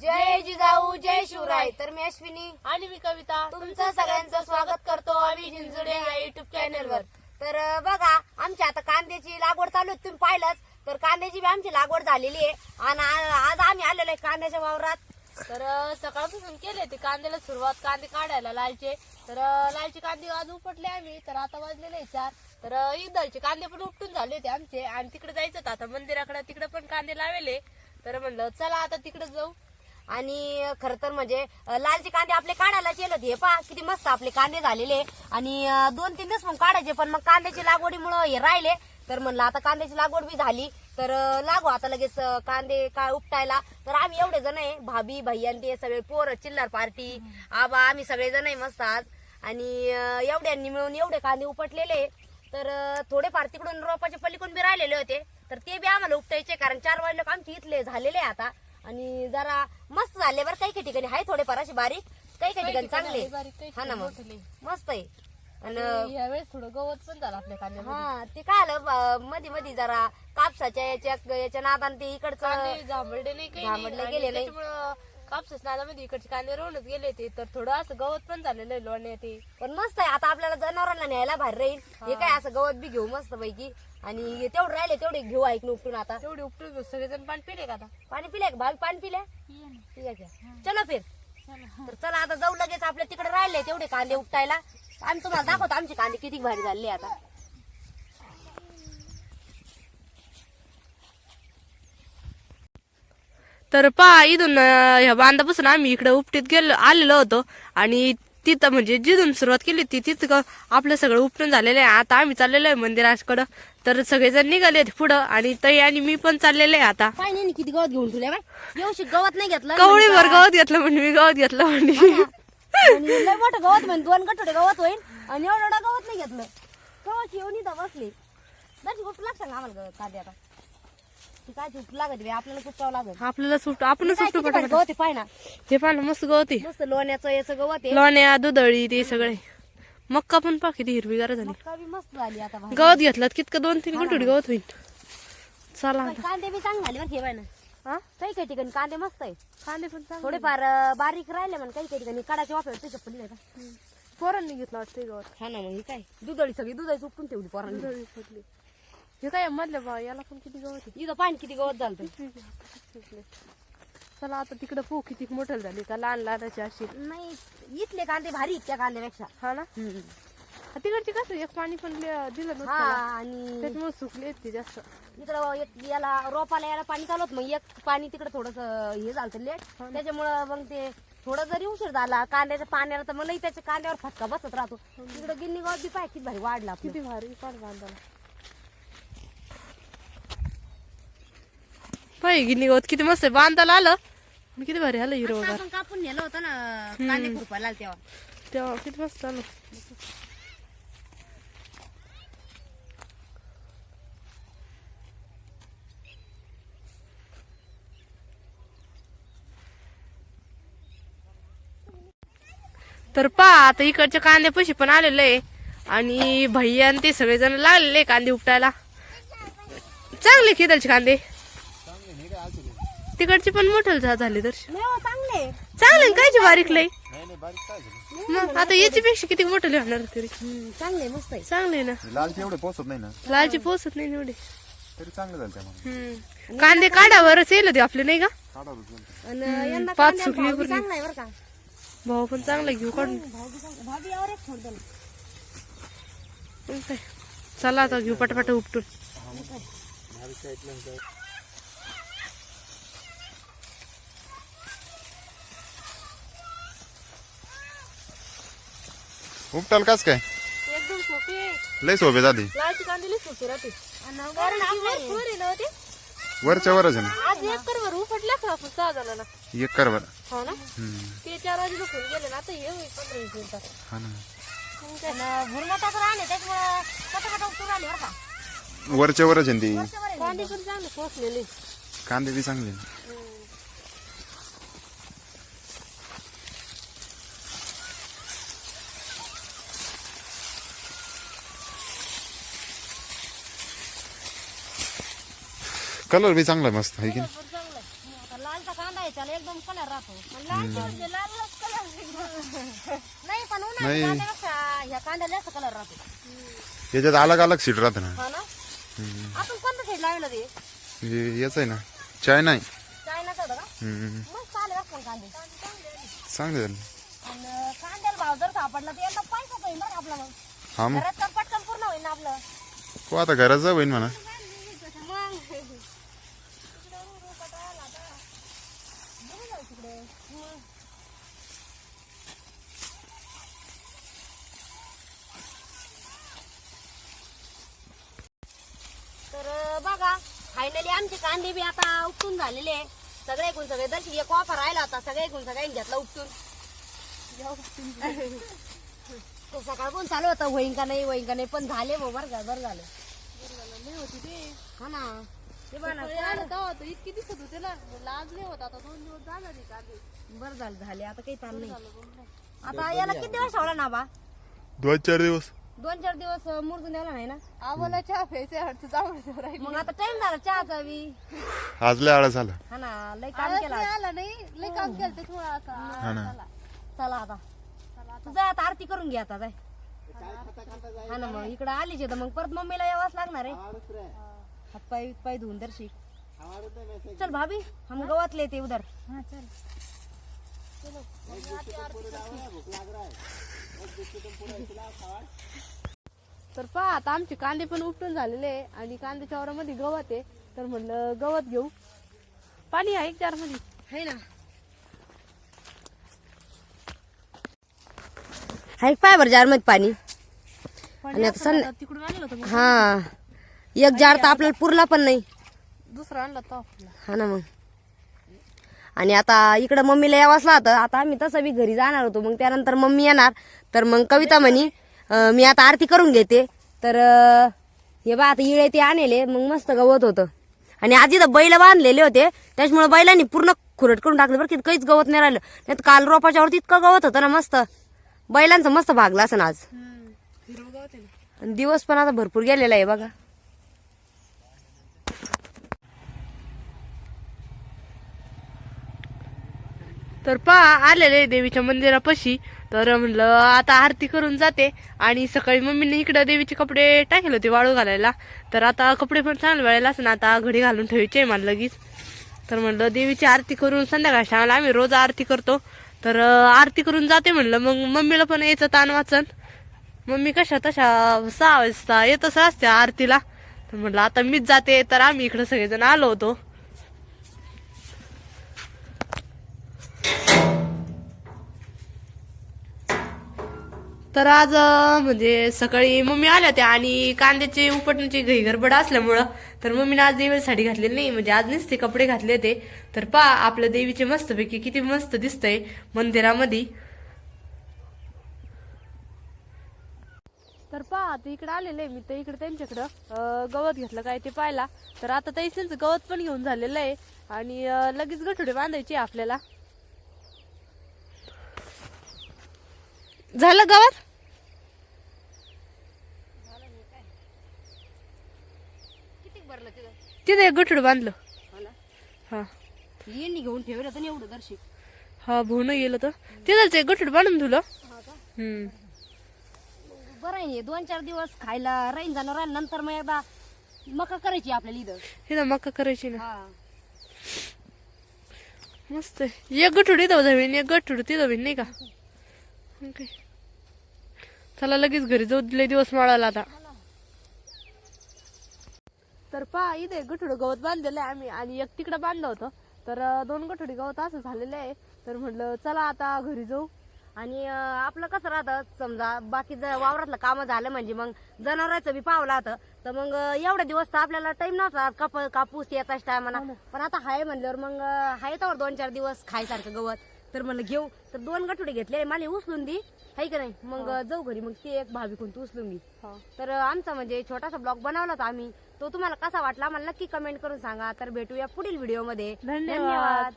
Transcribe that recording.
जय जिजाऊ जय शिवराय. तर मी अश्विनी आणि मी कविता. तुमचं सगळ्यांचं स्वागत करतो आम्ही जिंजुडे या युट्यूब चॅनलवर तर बघा आमच्या आता कांद्याची लागवड चालू आहे तुम्ही पाहिलंच. तर कांद्याची बी आमची लागवड झालेली आहे. आणि आज आम्ही आलेलो आहे कांद्याच्या वावरात. तर सकाळपासून केले ते कांद्याला सुरुवात कांदे काढायला लालचे. तर लालचे कांदे आज उपटले आम्ही. तर आता वाजलेले चार. तर अं, इदलचे कांदे पण उपटून झाले होते आमचे. आणि तिकडे जायचं होतं आता मंदिराकडे. तिकडे पण कांदे लावले. तर म्हणलं चला आता तिकडे जाऊ. आणि खर तर म्हणजे लालचे कांदे आपले काढायला केले हे पहा किती मस्त आपले कांदे झालेले आणि दोन तीन दिवस मग काढायचे पण मग कांद्याची लागवडीमुळं हे राहिले. तर म्हणलं आता कांद्याची लागवड बी झाली. तर लागू आता लगेच कांदे काय उपटायला. तर आम्ही एवढे जण आहे भाभी भैयान आणि ते सगळे पोर चिल्लर पार्टी आबा आम्ही सगळे जण आहे मस्त आज. आणि एवढ्यांनी मिळून एवढे कांदे उपटलेले तर थोडेफार तिकडून रोपाच्या पलीकडून बी राहिलेले होते. तर ते बी आम्हाला उपटायचे कारण चार वाजले आमचे इथले झालेले आहे आता. आणि जरा मस्त झाले बरं काही काही ठिकाणी. आहे थोडेफार असे बारीक. काही काही ठिकाणी चांगले. हा ना मग. मस्त आहे. आणि यावेळेस थोडं गवत पण झालं आपल्या कांद्यामध्ये हा ते काय आलं? मध्ये मध्ये जरा कापसाच्या याच्या याच्या नादान ते इकडचं नाही नाही. झांबडले आणि गेले नाही. कापसाच नादामध्ये इकडचे कांदे रोवूनच गेले ते तर थोडं असं गवत पण झालेलं आहे लोण्या ते पण मस्त आहे. आता आपल्याला जनावरांना न्यायला बाहेर राहील. हे काय असं गवत बी घेऊ मस्त पैकी आणि तेवढे राहिले तेवढे घेऊ ऐक उपटून आता. तेवढी उपटून घेऊ. सगळेजण पाणी पिले का आता? पाणी पिले का? भावी पाणी पिल्या ठीक आहे. चलो फिर. तर चला आता जाऊ लगेच. आपल्या तिकडे राहिले तेवढे कांदे उपटायला. आम्ही तुम्हाला दाखवतो आमचे कांदे किती भारी झाले आता. तर पहा इथून ह्या बांधापासून आम्ही इकडे उपटीत गेलो आलेलो होतो. आणि तिथं म्हणजे जिथून सुरुवात केली होती तिथं आपलं सगळं उपटून झालेलं आहे. आता आम्ही चाललेलो आहे मंदिराकडं. तर सगळेजण निघाले पुढं. आणि तई आणि मी पण चाललेले आहे आता. किती गवत घेऊन ठेवले गवत नाही घेतलं कवळीवर गवत घेतलं म्हणजे मी गवत घेतलं म्हणजे मोठं गवत म्हणजे दोन गठोडे गवत होईल आणि एवढं गवत नाही घेतलं. गवत येऊन इथं बसले. गोष्ट का आम्हाला आता. ती काय उपट लागत बे, आपल्याला लागत आपल्याला सुट आपणच काय सुटू किती भारी पटापट. गवत आहे पाय ना. हे पाहा ना मस्त गवत. मस्त लोण्याचं याचं गवत आहे लोण्या दुधळी ते सगळे. मक्का पण पा किती हिरवीगार झाली. मक्का बी मस्त झाली आता. गवत घेतलं कितकं दोन तीन गुटुडी गवत होईल. चला पण आता. कांदे बी चांगले झाले बरं ठेवाय ना. हा? काही काही ठिकाणी कांदे मस्त आहे कांदे पण चांगले थोडेफार अं, बारीक राहिले म्हण काही काही ठिकाणी. कडाचे वापर ते चप्पल नाही का? पोरांनी घेतलं वाटतं हे गवत. हा ना मग हे काय? दुधळी सगळी दुधाची उपटून ठेवली पोरांनी. हे काय मधल्या बा याला पण किती गवत इथं पाणी किती गवत झालं चला आता तिकडं पो किती मोठं झाली का? लहान लहानाची अशी. नाही इथले कांदे भारी आहेत त्या कांद्यापेक्षा. हा ना? हा, तिकडची कसं एक पाणी पण दिलं हा नव्हतं आणि त्याच्यामुळे सुकली ती जास्त. इकडं एक याला रोपाला याला पाणी चालू होतं. मग एक पाणी तिकडे थोडस हे झालं लेट. त्याच्यामुळं मग ते थोडं जरी उशीर झाला कांद्याच्या पाण्याला तर मग त्याच्या कांद्यावर फटका बसत राहतो. तिकडे गिन्नी गवत बी पाय किती भारी वाढला आपलं. किती भारी पाणी बांधायला. गिनी गवत किती मस्त बांधायला आलं. किती भारी आलं हिरो आपण कापून नेलं होतं ना कांदे खुरपायला तेव्हा. तेव्हा किती मस्त आलं. तर पा आता इकडच्या कांदे पैसे पण आलेले आहे. आणि भैया आणि ते सगळेजण लागलेले कांदे उपटायला. चांगले किदलचे कांदे. तिकडचे पण मोठे झाले तर नाही हो, चांगले. चांगले कायचे बारीक लय मग आता याची पेक्षा किती मोठं होणार तरी. चांगले मस्त आहे. चांगले ना. लालचे एवढे पोचत नाही ना? लालची पोचत नाही एवढे. तरी चांगलं झालं त्यामुळे हम्म. कांदे काढावरच येईल ते आपले नाही का? पाच का. भाऊ पण चांगला घेऊ काढून. चला आता घेऊ पटापट उपटून. उपटाल काच काय? एकदम सोपी लय सोपे झाली. लालची कांदे लई सोपी राहते. आणि वरण आपलं वरच्या वरच आहे ना? आज एक कर बरं उपटल्या का आपण सहा जणांना. एक कर बरं हो ना? हम्म. ते चार वाजे दुखून गेले ना आता हे होईल पंधरा वीस मिनिटात. हा ना. आले त्याच्यामुळं कटाकटा उपटून आले बरं का? वरच्या वरच आहे ना ती. कांदे पण चांगले पोचलेले कांदे बी चांगले. आहे. कलर बी चांगला आहे मस्त आहे की नाही? लाल कांदा आहे त्याला एकदम कलर राहतो. म्हणजे कलर नाही पण उन्हाळ्यात नाही. कांद्यापेक्षा ह्या कांद्याला जास्त कलर राहतो. याच्यात अलग अलग सीट राहते ना. हा ना? आपण कोणतं साईड लावलं ते हे याच आहे ना. चाय नाही चायनाचं होतं का? हम्म. मग चालेल असं कांदे. चांगले झाले आणि कांद्याला भाव जर सापडला तर पैसा होईल आपला मग. हा मग. घरात तर पटकन पूर्ण होईल ना आपलं. हो आता घराचं होईन म्हणा मग तर अं, बघा फायनली आमचे कांदे बी आता उपटून झालेले आहे. सगळे एकूण सगळे दर्शी एक ऑफर राहिला होता सगळे एकूण सगळ्यांनी घेतला उपटून. तो सकाळ पण चालू होता होईन का नाही होईन का नाही पण झाले भाऊ बरं का बरं झालं. नाही होती ते. हा ना. इतकी दिसत होते ना. नाही होत. आता दोन दिवस झाला कांदे बरं झालं झाले. आता काही ताण नाही. आता याला किती दिवस ठेवला ना बा? दोन चार दिवस. दोन चार दिवस मुरजून द्यायला नाही ना? आम्हाला चहा प्यायचे हटचं राहील मग आता टाइम झाला चहाचा बी आज लय आळा झाला. हा ना लय काम केला नाही आला नाही. लय काम केलं त्याच्यामुळे हा ना. चला आता. तुझा आता. आरती करून घे आता जाय. हा ना मग इकडे आलीच तर मग परत मम्मीला यावाच लागणार आहे. पाय पाय धुवून दर्शी चल भाभी हम गवत लेते उधर. हाँ चल. तर पहा आता आमचे कांदे पण उपटून झालेले आहे आणि कांद्याच्या वावरामध्ये गवत आहे. तर म्हणलं गवत घेऊ. पाणी आहे चारमध्ये है ना? हाय पाय बरं जारमध्ये पाणी आणि आता तिकडून आणलं होतं मग. हा. एक जार तर आपल्याला पुरला पण नाही. दुसरा आणला तो हा ना मग. आणि आता इकडं मम्मीला यावाच लागतं. आता आम्ही तसं बी घरी जाणार होतो. मग त्यानंतर मम्मी येणार. तर मग कविता म्हणी मी आता आरती करून घेते. तर हे बा आता इळे ते आणले. मग मस्त गवत होतं. आणि आजी तर बैल बांधलेले होते. त्याच्यामुळे बैलांनी पूर्ण खुरट करून टाकलं बरं की काहीच गवत नाही राहिलं. नाही तर काल रोपाच्या वरती इतकं गवत होतं ना मस्त. बैलांचं मस्त भागलं असं आज. दिवस पण आता भरपूर गेलेला आहे बघा. तर पहा आलेले देवीच्या मंदिरापाशी. तर म्हणलं आता आरती करून जाते. आणि सकाळी मम्मीने इकडं देवीचे कपडे टाकले होते वाळू घालायला. तर आता कपडे पण चांगले वेळेला असं आता घडी घालून ठेवायचे मला लगेच. तर म्हणलं देवीची आरती करून संध्याकाळ शाळेला आम्ही रोज आरती करतो. तर आरती करून जाते म्हणलं मग मम्मीला पण यायचं ताण वाचन. मम्मी कशा तशा सहा वाजता येतच असते आरतीला. तर म्हटलं आता मीच जाते तर आम्ही इकडं सगळेजण आलो होतो. तर आज म्हणजे सकाळी मम्मी आल्या होत्या आणि कांद्याचे उपटण्याची घई गडबड असल्यामुळं तर मम्मीने आज देवीला साडी घातलेली नाही. म्हणजे आज नुसते कपडे घातले होते. तर पा आपल्या देवीचे मस्तपैकी किती मस्त दिसतंय मंदिरामध्ये. तर पहा आता इकडे आलेले मी तर इकडे त्यांच्याकडं गवत घेतलं काय ते पाहिला तर आता त्यांचं गवत पण घेऊन झालेलं आहे. आणि लगेच गठुडे बांधायचे आपल्याला. झालं गवत किती भरलं तिथं गठुड बांधलं. हा यांनी घेऊन ठेवलं तर एवढं दर्शिक हा भाऊन गेलं तर तिथंच एक गठुड बांधून तुला हम्म. बरं आहे हे दोन चार दिवस खायला राहीन जाणार आणि नंतर मग एकदा मका करायची आपल्याला इथं. तिथं मका करायची ना. हा. मस्त आहे. एक गठुड इथं जावीन एक गठुड तिथं होईन नाही का? ओके. चला लगेच घरी जाऊ. लय दिवस माळाला आता. तर पहा इथे गठुड गवत बांधलेलं आहे आम्ही. आणि एक तिकडं बांधलं होतं. तर दोन गठुडी गवत असं झालेलं आहे. तर म्हटलं चला आता घरी जाऊ. आणि आपलं कसं राहतं? समजा बाकी जर वावरातलं काम झालं म्हणजे मग जनावरांचं बी पावलं राहतं तर मग अं, एवढे दिवस तर आपल्याला टाइम नव्हता. काप कापूस याचाच टायमाला पण आता हाय म्हणल्यावर मग हाय तर दोन चार दिवस खायसारखं गवत. तर म्हणलं घेऊ. तर दोन गठुडे घेतले. मला उचलून दी. हाय का नाही? मग अं, जाऊ घरी. मग ते एक भाभी कोण तू उचलून घे हा. तर आमचा म्हणजे छोटासा ब्लॉग बनवला होता आम्ही. तो तुम्हाला कसा वाटला मला नक्की कमेंट करून सांगा. तर भेटूया पुढील व्हिडिओमध्ये धन्यवाद.